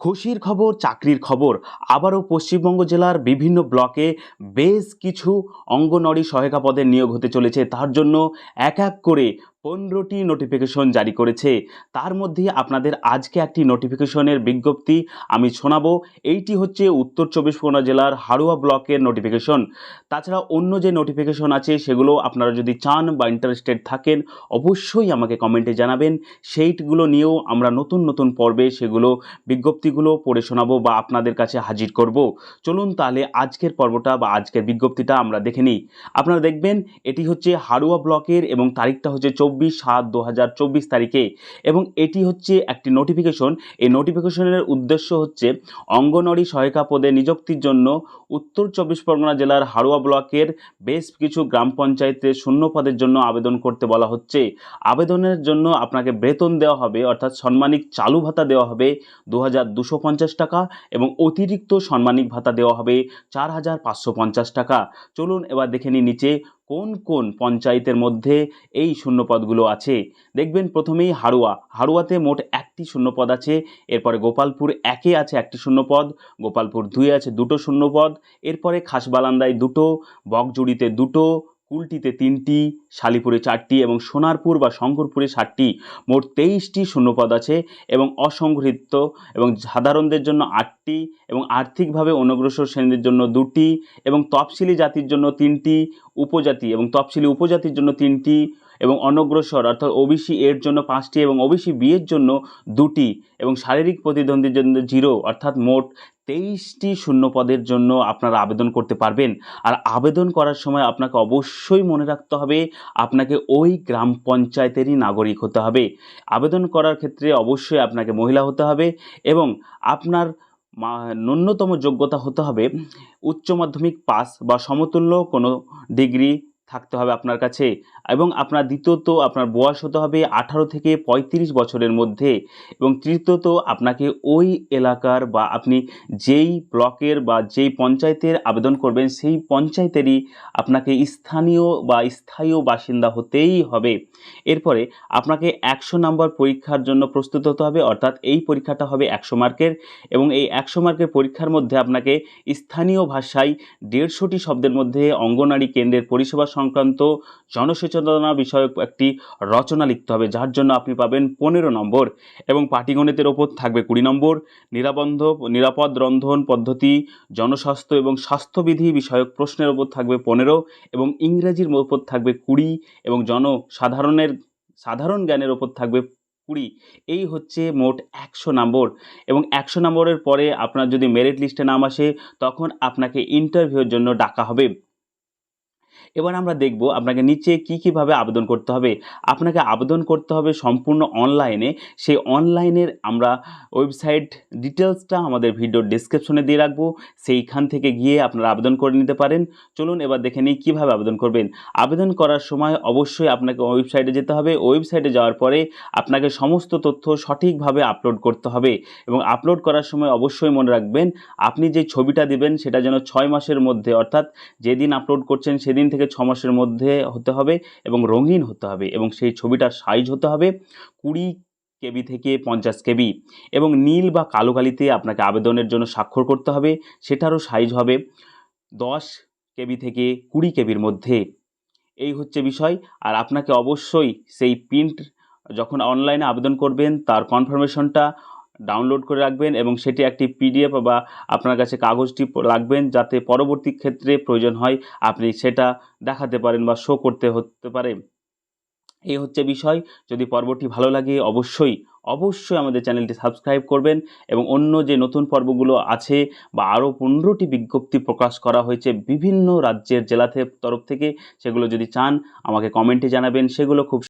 খুশির খবর, চাকরির খবর। আবারও পশ্চিমবঙ্গ জেলার বিভিন্ন ব্লকে বেশ কিছু অঙ্গনওয়াড়ি সহায়িকা পদের নিয়োগ হতে চলেছে। তার জন্য এক এক করে পনেরোটি নোটিফিকেশন জারি করেছে। তার মধ্যে আপনাদের আজকে একটি নোটিফিকেশনের বিজ্ঞপ্তি আমি শোনাবো। এইটি হচ্ছে উত্তর চব্বিশ পরগনা জেলার হাড়ুয়া ব্লকের নোটিফিকেশন তাছাড়া অন্য যে নোটিফিকেশন আছে, সেগুলো আপনারা যদি চান বা ইন্টারেস্টেড থাকেন, অবশ্যই আমাকে কমেন্টে জানাবেন। সেইগুলো নিয়েও আমরা নতুন নতুন পর্বে সেগুলো, বিজ্ঞপ্তিগুলো পড়ে শোনাবো বা আপনাদের কাছে হাজির করব। চলুন তাহলে আজকের পর্বটা বা আজকের বিজ্ঞপ্তিটা আমরা দেখে নিই। আপনারা দেখবেন, এটি হচ্ছে হাড়ুয়া ব্লকের এবং তারিখটা হচ্ছে চব্বিশ সাত দু হাজার চব্বিশ তারিখে। এবং এটি হচ্ছে একটি নোটিফিকেশন এই নোটিফিকেশনের উদ্দেশ্য হচ্ছে অঙ্গনওয়াড়ি সহায়িকা পদে নিযুক্তির জন্য উত্তর চব্বিশ পরগনা জেলার হাড়ুয়া ব্লকের বেশ কিছু গ্রাম পঞ্চায়েতে শূন্য পদের জন্য আবেদন করতে বলা হচ্ছে। আবেদনের জন্য আপনাকে বেতন দেওয়া হবে, অর্থাৎ সম্মানিক চালু ভাতা দেওয়া হবে দু টাকা এবং অতিরিক্ত সম্মানিক ভাতা দেওয়া হবে চার হাজার পাঁচশো পঞ্চাশ টাকা। চলুন এবার দেখে নিই নিচে কোন কোন পঞ্চায়েতের মধ্যে এই শূন্যপদগুলো আছে? দেখবেন প্রথমেই হাড়ুয়া। হাড়ুয়াতে মোট একটি শূন্যপদ আছে। এরপরে গোপালপুর একে আছে একটি শূন্যপদ, গোপালপুর দুই আছে দুটো শূন্যপদ, এরপরে খাসবালান্দায় দুটো, বকজুড়িতে দুটো কুলটিতে তিনটি, শালিপুরে চারটি এবং সোনারপুর বা শঙ্করপুরে ষাটটি মোট তেইশটি শূন্যপদ আছে এবং অসংগঠিত এবং সাধারণদের জন্য আটটি এবং আর্থিকভাবে অনগ্রসর শ্রেণীদের জন্য দুটি এবং তফসিলি জাতির জন্য তিনটি, উপজাতি এবং তফসিলি উপজাতির জন্য তিনটি এবং অনগ্রসর, অর্থাৎ ওবিসি এর জন্য পাঁচটি এবং ওবিসি বি এর জন্য দুটি এবং শারীরিক প্রতিদ্বন্দ্বীর জন্য জিরো, অর্থাৎ মোট তেইশটি শূন্য পদের জন্য আপনারা আবেদন করতে পারবেন। আর আবেদন করার সময় আপনাকে অবশ্যই মনে রাখতে হবে, আপনাকে ওই গ্রাম পঞ্চায়েতেরই নাগরিক হতে হবে। আবেদন করার ক্ষেত্রে অবশ্যই আপনাকে মহিলা হতে হবে এবং আপনার ন্যূনতম যোগ্যতা হতে হবে উচ্চ মাধ্যমিক পাস বা সমতুল্য কোনো ডিগ্রি থাকতে হবে আপনার কাছে। এবং আপনার দ্বিতীয়ত আপনার বয়স হতে হবে আঠারো থেকে পঁয়ত্রিশ বছরের মধ্যে। এবং তৃতীয়ত আপনাকে ওই এলাকার বা আপনি যেই ব্লকের বা যেই পঞ্চায়েতের আবেদন করবেন, সেই পঞ্চায়েতেরই আপনাকে স্থানীয় বা স্থায়ী বাসিন্দা হতেই হবে। এরপরে আপনাকে একশো নম্বর পরীক্ষার জন্য প্রস্তুত হতে হবে, অর্থাৎ এই পরীক্ষাটা হবে একশো মার্কের। এবং এই একশো মার্কের পরীক্ষার মধ্যে আপনাকে স্থানীয় ভাষায় দেড়শোটি শব্দের মধ্যে অঙ্গনারী কেন্দ্রের পরিষেবা সংক্রান্ত জনসচেতনতা বিষয়ক একটি রচনা লিখতে হবে, যার জন্য আপনি পাবেন পনেরো নম্বর এবং পাটিগণিতের ওপর থাকবে কুড়ি নম্বর। নিরাবন্ধ, নিরাপদ রন্ধন পদ্ধতি, জনস্বাস্থ্য এবং স্বাস্থ্যবিধি বিষয়ক প্রশ্নের ওপর থাকবে পনেরো এবং ইংরেজির ওপর থাকবে কুড়ি এবং জনসাধারণের, সাধারণ জ্ঞানের ওপর থাকবে কুড়ি। এই হচ্ছে মোট একশো নম্বর এবং একশো নম্বরের পরে আপনার যদি মেরিট লিস্টে নাম আসে, তখন আপনাকে ইন্টারভিউর জন্য ডাকা হবে। এবার আমরা দেখব আপনাকে নিচে কী কীভাবে আবেদন করতে হবে। আপনাকে আবেদন করতে হবে সম্পূর্ণ অনলাইনে। সেই অনলাইনের আমরা ওয়েবসাইট ডিটেলসটা আমাদের ভিডিও ডিসক্রিপশনে দিয়ে রাখব। সেইখান থেকে গিয়ে আপনারা আবেদন করে নিতে পারেন। চলুন এবার দেখে নিই কীভাবে আবেদন করবেন। আবেদন করার সময় অবশ্যই আপনাকে ওয়েবসাইটে যেতে হবে। ওয়েবসাইটে যাওয়ার পরে আপনাকে সমস্ত তথ্য সঠিকভাবে আপলোড করতে হবে এবং আপলোড করার সময় অবশ্যই মনে রাখবেন, আপনি যে ছবিটা দিবেন সেটা যেন ছয় মাসের মধ্যে অর্থাৎ যেদিন আপলোড করছেন সেদিন থেকে ছ মাসের মধ্যে হতে হবে এবং রঙিন হতে হবে এবং সেই ছবিটার সাইজ হতে হবে কুড়ি কেবি থেকে পঞ্চাশ কেবি এবং নীল বা কালো কালিতে আপনাকে আবেদনের জন্য স্বাক্ষর করতে হবে। সেটারও সাইজ হবে দশ কেবি থেকে কুড়ি কেবির মধ্যে। এই হচ্ছে বিষয়। আর আপনাকে অবশ্যই সেই প্রিন্ট যখন অনলাইনে আবেদন করবেন, তার কনফার্মেশনটা ডাউনলোড করে রাখবেন এবং সেটি একটি পিডিএফ বা আপনার কাছে কাগজটি রাখবেন যাতে পরবর্তী ক্ষেত্রে প্রয়োজন হয় আপনি সেটা দেখাতে পারেন বা শো করতে হতে পারে। এই হচ্ছে বিষয়। যদি পর্বটি ভালো লাগে অবশ্যই অবশ্যই আমাদের চ্যানেলটি সাবস্ক্রাইব করবেন এবং অন্য যে নতুন পর্বগুলো আছে বা আরও পনেরোটি বিজ্ঞপ্তি প্রকাশ করা হয়েছে বিভিন্ন রাজ্যের জেলাতে তরফ থেকে, সেগুলো যদি চান আমাকে কমেন্টে জানাবেন, সেগুলো খুব